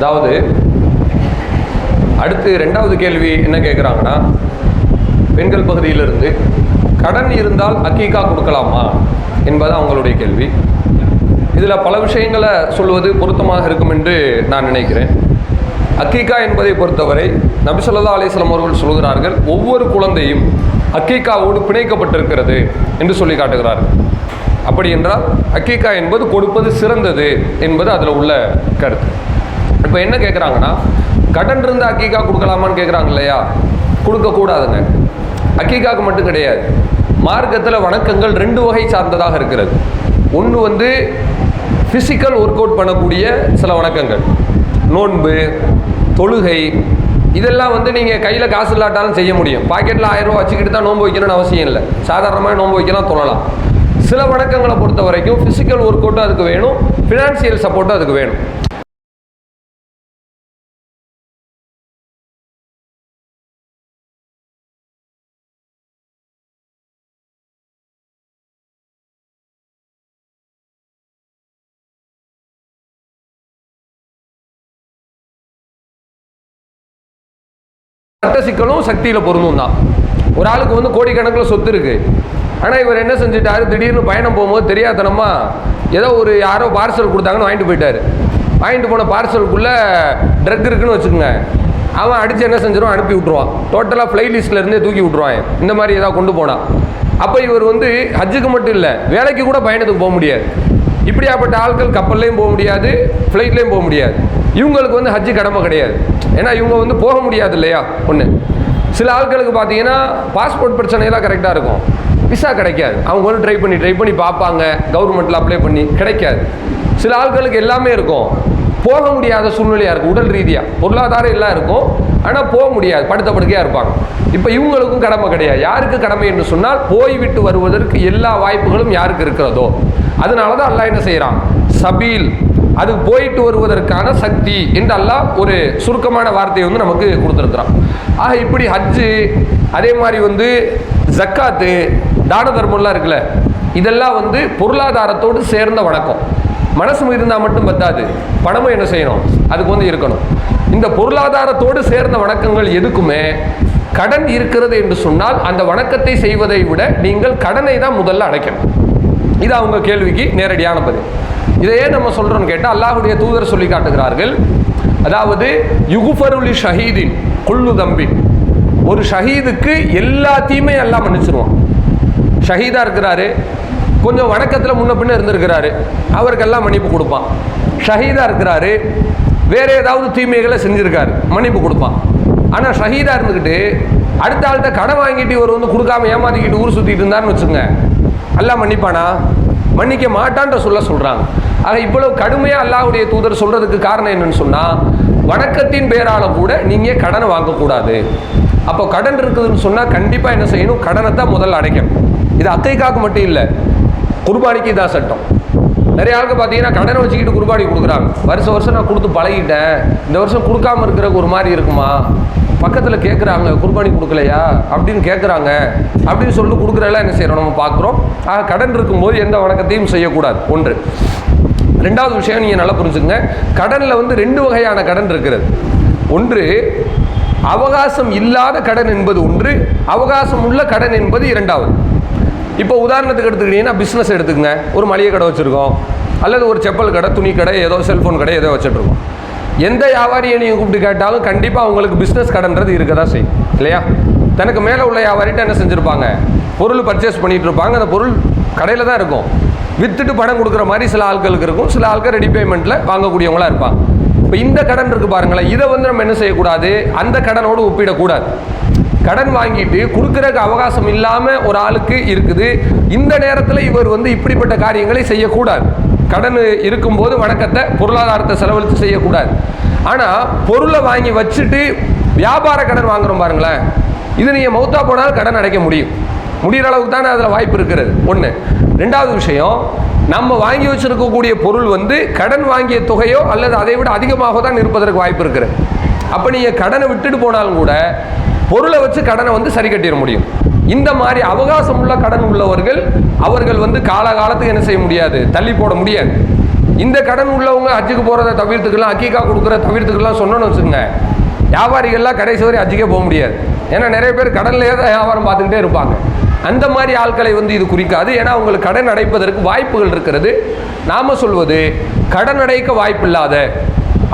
அதாவது அடுத்து ரெண்டாவது கேள்வி என்ன கேட்குறாங்கன்னா பெண்கள் பகுதியிலிருந்து கடன் இருந்தால் அக்கீக்கா கொடுக்கலாமா என்பது அவங்களுடைய கேள்வி. இதில் பல விஷயங்களை சொல்வது பொருத்தமாக இருக்கும் என்று நான் நினைக்கிறேன். அக்கீக்கா என்பதை பொறுத்தவரை நபிசல்லா அலிஸ்லாம் அவர்கள் சொல்கிறார்கள் ஒவ்வொரு குழந்தையும் அக்கீக்காவோடு பிணைக்கப்பட்டிருக்கிறது என்று சொல்லி காட்டுகிறார்கள். அப்படி என்றால் அக்கீக்கா என்பது கொடுப்பது சிறந்தது என்பது அதில் உள்ள கருத்து. இப்போ என்ன கேட்குறாங்கன்னா கடன் இருந்து அக்கீக்கா கொடுக்கலாமான்னு கேட்குறாங்க இல்லையா? கொடுக்கக்கூடாதுங்க. அக்கீக்காவுக்கு மட்டும் கிடையாது. மார்க்கத்தில் வணக்கங்கள் ரெண்டு வகை சார்ந்ததாக இருக்கிறது. ஒன்று வந்து ஃபிசிக்கல் ஒர்க் அவுட் பண்ணக்கூடிய சில வணக்கங்கள். நோன்பு தொழுகை இதெல்லாம் வந்து நீங்கள் கையில் காசு இல்லாட்டாலும் செய்ய முடியும். பாக்கெட்டில் ஆயிரம் ரூபா வச்சுக்கிட்டு தான் நோன்பு வைக்கணும்னு அவசியம் இல்லை. சாதாரணமாக நோன்பு வைக்கலாம் தொழலாம். சில வணக்கங்களை பொறுத்த வரைக்கும் ஃபிசிக்கல் ஒர்க் அவுட்டும் அதுக்கு வேணும். ஃபினான்சியல் சப்போர்ட்டும் அதுக்கு வேணும். சட்ட சிக்கலும் சக்தியில் பொருந்தும் தான். ஒரு ஆளுக்கு வந்து கோடிக்கணக்கில் சொத்து இருக்கு. ஆனால் இவர் என்ன செஞ்சுட்டாரு? திடீர்னு பயணம் போகும்போது தெரியாதனமா ஏதோ ஒரு யாரோ பார்சல் கொடுத்தாங்கன்னு வாங்கிட்டு போயிட்டாரு. வாங்கிட்டு போன பார்சலுக்குள்ளே ட்ரக் இருக்குன்னு வச்சுக்கோங்க. அவன் அடித்து என்ன செஞ்சிடும் அனுப்பி விட்ருவான் டோட்டலாக ஃப்ளை லிஸ்ட்லேருந்தே தூக்கி விட்ருவான் இந்த மாதிரி ஏதாவது கொண்டு போனான் அப்போ இவர் வந்து ஹஜ்ஜுக்கு மட்டும் இல்லை வேலைக்கு கூட பயணத்துக்கு போக முடியாது. இப்படியாப்பட்ட ஆட்கள் கப்பல்லையும் போக முடியாது ஃப்ளைட்லேயும் போக முடியாது. இவங்களுக்கு வந்து ஹஜ்ஜு கடமை கிடையாது. ஏன்னா இவங்க வந்து போக முடியாது இல்லையா? ஒன்று சில ஆட்களுக்கு பார்த்தீங்கன்னா பாஸ்போர்ட் பிரச்சனையெல்லாம் கரெக்டாக இருக்கும். விசா கிடைக்காது. அவங்க வந்து ட்ரை பண்ணி ட்ரை பண்ணி பார்ப்பாங்க. கவர்மெண்ட்டில் அப்ளை பண்ணி கிடைக்காது. சில ஆட்களுக்கு எல்லாமே இருக்கும். போக முடியாத சூழ்நிலையாக இருக்கும். உடல் ரீதியாக பொருளாதாரம் எல்லாம் இருக்கும். ஆனால் போக முடியாது. படுத்த படுக்கையாக இருப்பாங்க. இப்போ இவங்களுக்கும் கடமை கிடையாது. யாருக்கு கடமை என்று சொன்னால் போய்விட்டு வருவதற்கு எல்லா வாய்ப்புகளும் யாருக்கு இருக்கிறதோ. அதனால தான் எல்லாம் என்ன செய்கிறான் சபீல் அது போயிட்டு வருவதற்கான சக்தி என்று அல்லாஹ் ஒரு சுருக்கமான வார்த்தையை வந்து நமக்கு கொடுத்துருக்குறான். ஆக இப்படி ஹஜ்ஜு அதே மாதிரி வந்து ஜக்காத்து தான தர்மம்லாம் இருக்குல்ல இதெல்லாம் வந்து பொருளாதாரத்தோடு சேர்ந்த வணக்கம். மனசு இருந்தால் மட்டும் பத்தாது. பணமும் என்ன செய்யணும்? அதுக்கு வந்து இருக்கணும். இந்த பொருளாதாரத்தோடு சேர்ந்த வணக்கங்கள் எதுக்குமே? கடன் இருக்கிறது என்று சொன்னால் அந்த வணக்கத்தை செய்வதை விட நீங்கள் கடனை தான் முதல்ல அடைக்கணும். இது அவங்க கேள்விக்கு நேரடியான பதில். இதையே நம்ம சொல்கிறோம்னு கேட்டால் அல்லாஹுடைய தூதர் சொல்லி காட்டுகிறார்கள். அதாவது யுகுஃபருலி ஷஹீதின் குள்ளு தம்பி ஒரு ஷஹீதுக்கு எல்லாத்தையுமே எல்லாம் மன்னிச்சிருவான். ஷஹீதாக இருக்கிறாரு. கொஞ்சம் வணக்கத்தில் முன்ன பின்ன இருந்திருக்கிறாரு. அவருக்கெல்லாம் மன்னிப்பு கொடுப்பான். ஷஹீதா இருக்கிறாரு. வேறு ஏதாவது தீமைகளை செஞ்சுருக்காரு. மன்னிப்பு கொடுப்பான். ஆனால் ஷஹீதாக இருந்துக்கிட்டு அடுத்த ஆள்கிட்ட கடன் வாங்கிட்டு இவர் வந்து கொடுக்காம ஏமாத்திக்கிட்டு ஊர் சுற்றிட்டு இருந்தாருன்னு வச்சுங்க எல்லாம் மன்னிப்பானா? மன்னிக்க மாட்டான்ற சொல்ல சொல்கிறாங்க ஆக இவ்வளவு கடுமையாக அல்லாஹுடைய தூதர் சொல்கிறதுக்கு காரணம் என்னன்னு சொன்னால் வணக்கத்தின் பேரால கூட நீங்கள் கடனை வாங்கக்கூடாது. அப்போ கடன் இருக்குதுன்னு சொன்னால் கண்டிப்பாக என்ன செய்யணும்? கடனை தான் முதல்ல அடைக்கணும். இது அத்தைக்காக்கு மட்டும் இல்லை குர்பானிக்கு இதான் சட்டம். நிறைய ஆளுக்கு பார்த்தீங்கன்னா கடனை வச்சுக்கிட்டு குர்பானி கொடுக்குறாங்க. வருஷம் வருஷம் நான் கொடுத்து பழகிட்டேன். இந்த வருஷம் கொடுக்காம இருக்கிறக்கு ஒரு மாதிரி இருக்குமா? பக்கத்தில் கேட்குறாங்க குர்பானி கொடுக்கலையா? அப்படின்னு கேட்குறாங்க அப்படின்னு சொல்லிட்டு கொடுக்குறதெல்லாம் என்ன செய்கிறோம் நம்ம பார்க்குறோம் ஆக கடன் இருக்கும்போது எந்த வணக்கத்தையும் செய்யக்கூடாது. ஒன்று. ரெண்டாவது விஷயம் நீங்கள் நல்லா புரிஞ்சுக்கங்க. கடனில் வந்து ரெண்டு வகையான கடன் இருக்கிறது. ஒன்று அவகாசம் இல்லாத கடன் என்பது ஒன்று அவகாசம் உள்ள கடன் என்பது இரண்டாவது. இப்போ உதாரணத்துக்கு எடுத்துக்கிட்டீங்கன்னா பிஸ்னஸ் எடுத்துக்கங்க. ஒரு மளிகை கடை வச்சுருக்கோம். அல்லது ஒரு செப்பல் கடை துணி கடை ஏதோ செல்ஃபோன் கடை ஏதோ வச்சுட்ருக்கோம் எந்த வியாபாரியை நீங்கள் கூப்பிட்டு கேட்டாலும் கண்டிப்பாக அவங்களுக்கு பிஸ்னஸ் கடன்றது இருக்க தான் செய்யும் இல்லையா? தனக்கு மேலே உள்ள வியாபாரிட்ட என்ன செஞ்சுருப்பாங்க? பொருள் பர்ச்சேஸ் பண்ணிகிட்டு இருப்பாங்க. அந்த பொருள் கடையில் தான் இருக்கும். விற்றுட்டு பணம் கொடுக்குற மாதிரி சில ஆட்களுக்கு இருக்கும். சில ஆட்கள் ரெடி பேமெண்ட்டில் வாங்கக்கூடியவங்களாக இருப்பாங்க. இப்போ இந்த கடன் இருக்குது பாருங்களேன். இதை வந்து நம்ம என்ன செய்யக்கூடாது? அந்த கடனோடு ஒப்பிடக்கூடாது. கடன் வாங்கிட்டு கொடுக்குறக்கு அவகாசம் இல்லாமல் ஒரு ஆளுக்கு இருக்குது. இந்த நேரத்தில் இவர் வந்து இப்படிப்பட்ட காரியங்களை செய்யக்கூடாது. கடன் இருக்கும்போது வணக்கத்தை பொருளாதாரத்தை செலவழித்து செய்யக்கூடாது. ஆனால் பொருளை வாங்கி வச்சுட்டு வியாபார கடன் வாங்குறோம் பாருங்களேன். இது நீங்கள் மௌத்தா போனால் கடன் அடைக்க முடியும். முடிகிற அளவுக்கு தானே அதில் வாய்ப்பு இருக்கிறது. ஒன்று ரெண்டாவது விஷயம் நம்ம வாங்கி வச்சிருக்கக்கூடிய பொருள் வந்து கடன் வாங்கிய தொகையோ அல்லது அதை விட அதிகமாக தான் இருப்பதற்கு வாய்ப்பு இருக்கிறது அப்போ நீங்கள் கடனை விட்டுட்டு போனாலும் கூட பொருளை வச்சு கடனை வந்து சரி கட்டிட முடியும். இந்த மாதிரி அவகாசம் உள்ள கடன் உள்ளவர்கள் அவர்கள் வந்து காலகாலத்துக்கு என்ன செய்ய முடியாது? தள்ளி போட முடியாது. இந்த கடன் உள்ளவங்க ஹஜ்ஜுக்கு போகிறத தவிர்த்துக்கலாம் அக்கீக்கா கொடுக்குற தவிர்த்துக்கலாம் சொன்னோன்னு வச்சுக்கோங்க. வியாபாரிகள்லாம் கடைசி வரை ஹஜ்ஜுக்கே போக முடியாது. ஏன்னா நிறைய பேர் கடன்லேயே தான் வியாபாரம் பார்த்துக்கிட்டே இருப்பாங்க. அந்த மாதிரி ஆட்களை வந்து இது குறிக்காது. ஏன்னா அவங்களுக்கு கடன் அடைப்பதற்கு வாய்ப்புகள் இருக்கிறது. நாம் சொல்வது கடன் அடைக்க வாய்ப்பில்லாத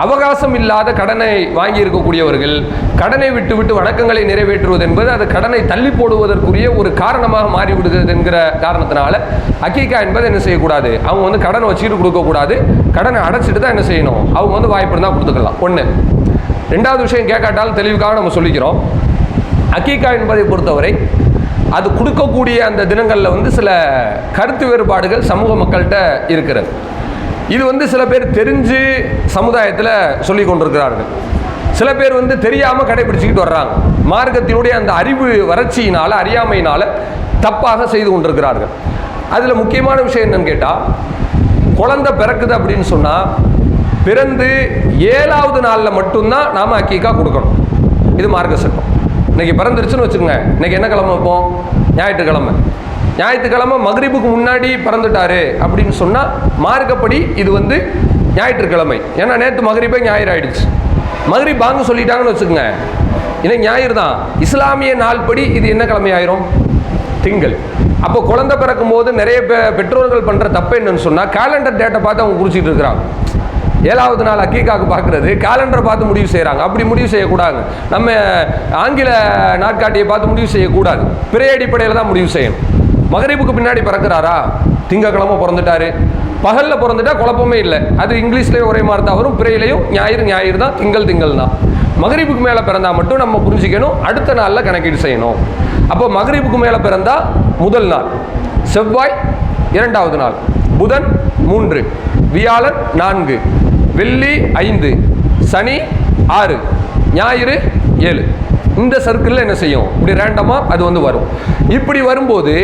அவகாசம் இல்லாத கடனை வாங்கி இருக்கக்கூடியவர்கள் கடனை விட்டுவிட்டு வணக்கங்களை நிறைவேற்றுவது என்பது அது கடனை தள்ளி போடுவதற்குரிய ஒரு காரணமாக மாறிவிடுகிறது என்கிற காரணத்தினால அக்கீக்கா என்பது என்ன செய்யக்கூடாது? அவங்க வந்து கடனை வச்சுக்கிட்டு கொடுக்கக்கூடாது. கடனை அடைச்சிட்டு தான் என்ன செய்யணும்? அவங்க வந்து வாய்ப்பு இருந்தால் கொடுத்துக்கலாம். ஒன்று ரெண்டாவது விஷயம் கேட்காட்டாலும் தெளிவுக்காக நம்ம சொல்லிக்கிறோம். அக்கீக்கா என்பதை பொறுத்தவரை அது கொடுக்கக்கூடிய அந்த தினங்களில் வந்து சில கருத்து வேறுபாடுகள் சமூக மக்கள்கிட்ட இருக்கிறது. இது வந்து சில பேர் தெரிஞ்சு சமுதாயத்தில் சொல்லி கொண்டிருக்கிறார்கள். சில பேர் வந்து தெரியாமல் கடைபிடிச்சிக்கிட்டு வர்றாங்க. மார்க்கத்தினுடைய அந்த அறிவு வறட்சியினால் அறியாமையினால் தப்பாக செய்து கொண்டிருக்கிறார்கள். அதில் முக்கியமான விஷயம் என்னன்னு கேட்டால் குழந்தை பிறக்குது அப்படின்னு சொன்னால் பிறந்து ஏழாவது நாளில் மட்டும்தான் நாம் அக்கீக்கா கொடுக்கணும். இது மார்க்க சட்டம். இன்னைக்கு பிறந்துருச்சுன்னு வச்சுக்கோங்க. இன்னைக்கு என்ன கிழமை வைப்போம்? ஞாயிற்றுக்கிழமை. ஞாயிற்றுக்கிழமை மகரிபுக்கு முன்னாடி பிறந்துட்டாரு அப்படின்னு சொன்னால் மார்க்கப்படி இது வந்து ஞாயிற்றுக்கிழமை. ஏன்னா நேற்று மகரிபே ஞாயிறு ஆயிடுச்சு. மகரி பாங்க சொல்லிட்டாங்கன்னு வச்சுக்கோங்க. இன்னைக்கு ஞாயிறு தான். இஸ்லாமிய நாள்படி இது என்ன கிழமை ஆயிரும்? திங்கள். அப்போ குழந்தை பிறக்கும் போது நிறைய பே பெற்றோர்கள் பண்ணுற தப்பு என்னன்னு சொன்னால் கேலண்டர் டேட்டை பார்த்து அவங்க குறிச்சிட்டு இருக்கிறாங்க. ஏழாவது நாள் அக்கீக்காக்கு பார்க்குறது கேலண்டரை பார்த்து முடிவு செய்கிறாங்க அப்படி முடிவு செய்யக்கூடாது. நம்ம ஆங்கில நாட்காட்டியை பார்த்து முடிவு செய்யக்கூடாது. பிறை அடிப்படையில் தான் முடிவு செய்யணும். மகரிபுக்கு பின்னாடி பிறக்கிறாரா? திங்கக்கிழமை பிறந்துட்டாரு. பகலில் பிறந்துட்டா குழப்பமே இல்லை. அது இங்கிலீஷ்லேயும் ஒரே மாதிரி தான் வரும். பிறையிலையும் ஞாயிறு ஞாயிறு தான் திங்கள் திங்கள் தான். மகரிபுக்கு மேலே பிறந்தா மட்டும் நம்ம புரிஞ்சிக்கணும். அடுத்த நாளில் கணக்கீடு செய்யணும். அப்போ மகரிபுக்கு மேலே பிறந்தா முதல் நாள். செவ்வாய் இரண்டாவது நாள். புதன் மூன்று. வியாழன் நான்கு. வெள்ளி ஐந்து. சனி ஆறு. ஞாயிறு ஏழு. இந்த சர்க்கிளில் என்ன செய்யும்? இப்படி ரேண்டமாக அது வந்து வரும். இப்படி வரும்போது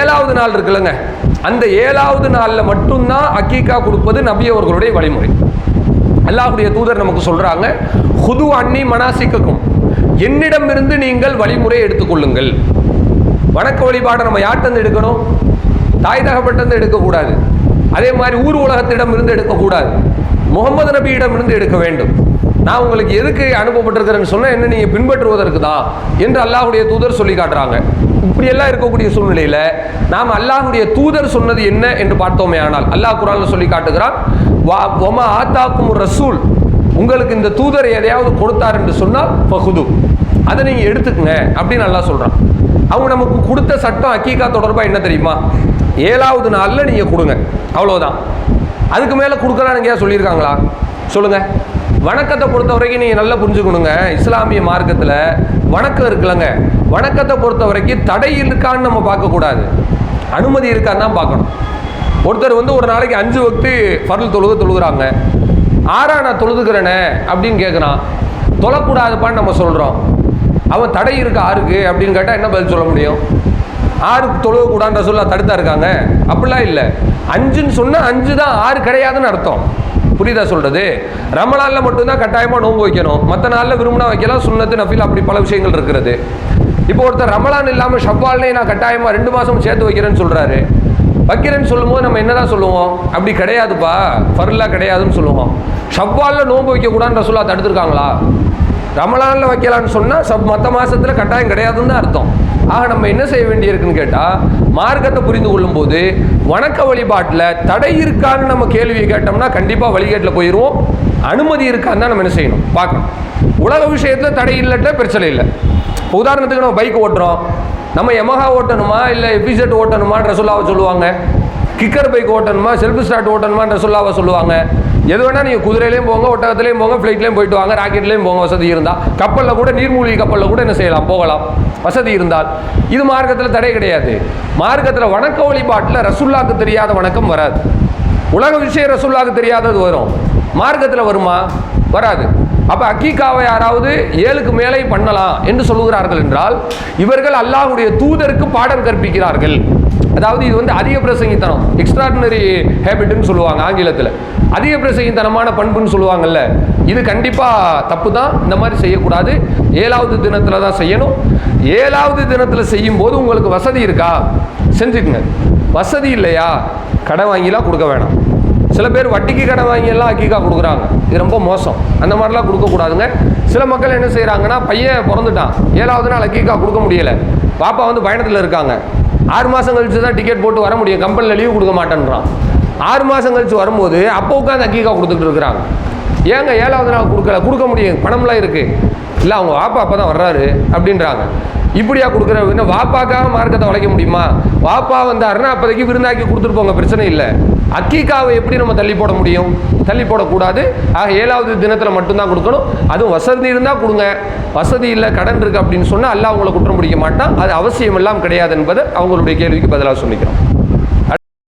ஏழாவது நாள் இருக்குல்லங்க. அந்த ஏழாவது நாளில் மட்டும்தான் அக்கீக்கா கொடுப்பது நபி அவர்களுடைய வழிமுறை. அல்லாஹுடைய தூதர் நமக்கு சொல்கிறாங்க ஹுது அன்னி மனாசிக்கக்கும் என்னிடமிருந்து நீங்கள் வழிமுறை எடுத்துக்கொள்ளுங்கள் வணக்க வழிபாடை நம்ம யார்கிட்ட எடுக்கணும்? தாய் தகப்பட்டிருந்து எடுக்கக்கூடாது. அதே மாதிரி ஊர் உலகத்திடம் இருந்து எடுக்கக்கூடாது. முகமது நபியிடம் இருந்து எடுக்க வேண்டும். நான் உங்களுக்கு எதுக்கு அனுப்பப்பட்டிருக்கிறேன்னு சொன்னால் என்ன நீங்கள் பின்பற்றுவதற்கு தான் என்று அல்லாஹுடைய தூதர் சொல்லி காட்டுறாங்க. இப்படியெல்லாம் இருக்கக்கூடிய சூழ்நிலையில் நாம் அல்லாஹுடைய தூதர் சொன்னது என்ன என்று பார்த்தோமே ஆனால் அல்லாஹ் குரான் சொல்லி காட்டுகிறான் வா ஒமா ஆத்தாக்கும் ரசூல். உங்களுக்கு இந்த தூதர் எதையாவது கொடுத்தார் என்று சொன்னால் பகுது அதை நீங்கள் எடுத்துக்கங்க அப்படின்னு நல்லா சொல்கிறான் அவங்க நமக்கு கொடுத்த சட்டம் அக்கீகா தொடர்பாக என்ன தெரியுமா? ஏழாவது நாளில் நீங்கள் கொடுங்க. அவ்வளோதான் அதுக்கு மேலே கொடுக்கலான்னு எங்கேயா சொல்லியிருக்காங்களா? சொல்லுங்கள் வணக்கத்தை பொறுத்த வரைக்கும் நீங்கள் நல்லா புரிஞ்சுக்கணுங்க. இஸ்லாமிய மார்க்கத்தில் வணக்கம் இருக்குல்லங்க. வணக்கத்தை பொறுத்த வரைக்கும் தடை இருக்கான்னு நம்ம பார்க்கக்கூடாது. அனுமதி இருக்கான்னு தான் பார்க்கணும். ஒருத்தர் வந்து ஒரு நாளைக்கு அஞ்சு வக்து ஃபர்ல் தொழுக தொழுகிறாங்க. ஆறா நான் தொழுதுக்கிறேனே அப்படின்னு கேட்குறான் தொழக்கூடாதுப்பான்னு நம்ம சொல்கிறோம் அவன் தடை இருக்கு ஆறுக்கு அப்படின்னு கேட்டால் என்ன பதில் சொல்ல முடியும்? ஆறுக்கு தொழுகக்கூடாதுன்ற சொல்ல தடுத்தா இருக்காங்க. அப்படிலாம் இல்லை. அஞ்சுன்னு சொன்னால் அஞ்சு தான் ஆறு கிடையாதுன்னு அர்த்தம். புரியுதா சொல்கிறது ரமலானில் மட்டும்தான் கட்டாயமாக நோன்பு வைக்கணும். மற்ற நாளில் விரும்பினா வைக்கலாம் சுண்ணத்து நஃபில் அப்படி பல விஷயங்கள் இருக்கிறது இப்போ ஒருத்தர் ரமலான் இல்லாமல் ஷவ்வால்னே நான் கட்டாயமாக ரெண்டு மாதம் சேர்த்து வைக்கிறேன்னு சொல்கிறாரு வைக்கிறேன்னு சொல்லும்போது நம்ம என்னதான் சொல்லுவோம்? அப்படி கிடையாதுப்பா. ஃபர்லா கிடையாதுன்னு சொல்லுவோம். ஷவ்வாலில் நோன்பு வைக்கக்கூடாதுன்ற சொல்லா தடுத்துருக்காங்களா? ரமலானில் வைக்கலான்னு சொன்னால் சப் மற்ற மாதத்தில் கட்டாயம் கிடையாதுன்னு தான் அர்த்தம். ஆக நம்ம என்ன செய்ய வேண்டியிருக்குன்னு கேட்டால் மார்க்கத்தை புரிந்து கொள்ளும்போது வணக்க வழிபாட்டில் தடை இருக்கான்னு நம்ம கேள்வியை கேட்டோம்னா கண்டிப்பாக வழிகேட்டில் போயிடுவோம் அனுமதி இருக்கான்னு தான் நம்ம என்ன செய்யணும்? பார்க்கணும். உலக விஷயத்தில் தடை இல்லட்ட பிரச்சனை இல்லை. இப்போ உதாரணத்துக்கு நம்ம பைக் ஓட்டுறோம். நம்ம எமஹா ஓட்டணுமா? இல்லை எபிசெட் ஓட்டணுமான்ற சொல்லாவை சொல்லுவாங்க. கிக்கர் பைக் ஓட்டணுமா? செல்ஃப் ஸ்டார்ட் ஓட்டணுமான்ற சொல்லாவை சொல்லுவாங்க. எது வேணால் நீங்கள் குதிரையிலையும் போங்க ஒட்டகத்துலேயும் போங்க ஃப்ளைட்லேயும் போயிட்டு வாங்க ராக்கெட்லேயும் போங்க வசதி இருந்தால் கப்பலில் கூட நீர்மூழ்கி கப்பலில் கூட என்ன செய்யலாம்? போகலாம். வசதி இருந்தால். இது மார்க்கத்தில் தடை கிடையாது. மார்க்கத்தில் வணக்க வழிபாட்டில் ரசுல்லாக்கு தெரியாத வணக்கம் வராது. உலக விஷயம் ரசுல்லாக்கு தெரியாதது வரும். மார்க்கத்தில் வருமா? வராது. அப்போ அக்கீக்காவை யாராவது ஏழுக்கு மேலே பண்ணலாம் என்று சொல்லுகிறார்கள் என்றால் இவர்கள் அல்லாஹ்வுடைய தூதருக்கு பாடம் கற்பிக்கிறார்கள். அதாவது இது வந்து அதிக பிரசங்கித்தனம். எக்ஸ்ட்ராடினரி ஹேபிட்னு சொல்லுவாங்க ஆங்கிலத்தில். அதிக பிரசங்கித்தனமான பண்புன்னு சொல்லுவாங்கல்ல இது கண்டிப்பாக தப்பு தான் இந்த மாதிரி செய்யக்கூடாது. ஏழாவது தினத்தில் தான் செய்யணும். ஏழாவது தினத்தில் செய்யும்போது உங்களுக்கு வசதி இருக்கா? செஞ்சுக்குங்க. வசதி இல்லையா? கடன் வாங்கிலாம் கொடுக்க வேணாம். சில பேர் வட்டிக்கு கடன் வாங்கியெல்லாம் அக்கிக்கா கொடுக்குறாங்க. இது ரொம்ப மோசம். அந்த மாதிரிலாம் கொடுக்கக்கூடாதுங்க. சில மக்கள் என்ன செய்கிறாங்கன்னா பையன் பிறந்துட்டான். ஏழாவது நாள் அக்கிக்கா கொடுக்க முடியலை. பாப்பா வந்து பயணத்தில் இருக்காங்க. ஆறு மாதம் கழிச்சு தான் டிக்கெட் போட்டு வர முடியும். கம்பெனியில் லீவு கொடுக்க மாட்டேன்றான். ஆறு மாதம் கழிச்சு வரும்போது அப்போ உட்காந்து அக்கீக்கா கொடுத்துட்டு இருக்கிறாங்க. ஏங்க ஏழாவது நாள் கொடுக்கல? கொடுக்க முடியும். பணம்லாம் இருக்குது இல்லை அவங்க வாப்பா அப்போ தான் வர்றாரு அப்படின்றாங்க. இப்படியா கொடுக்குற வாப்பாக்காக மார்க்கத்தை உழைக்க முடியுமா? வாப்பா வந்தாருன்னா அப்போதைக்கு விருந்தாக்கி கொடுத்துட்டு போங்க. பிரச்சனை இல்லை. அக்கீக்காவை எப்படி நம்ம தள்ளி போட முடியும்? தள்ளி போடக்கூடாது. ஆக ஏழாவது தினத்தில் மட்டும்தான் கொடுக்கணும். அதுவும் வசதி இருந்தால் கொடுங்க. வசதி இல்லை கடன் இருக்குது அப்படின்னு சொன்னால் அல்லாஹ் அவங்களை குற்றம் பிடிக்க மாட்டான். அது அவசியம் எல்லாம் கிடையாது என்பதை அவங்களுடைய கேள்விக்கு பதிலாக சொல்லிக்கிறோம்.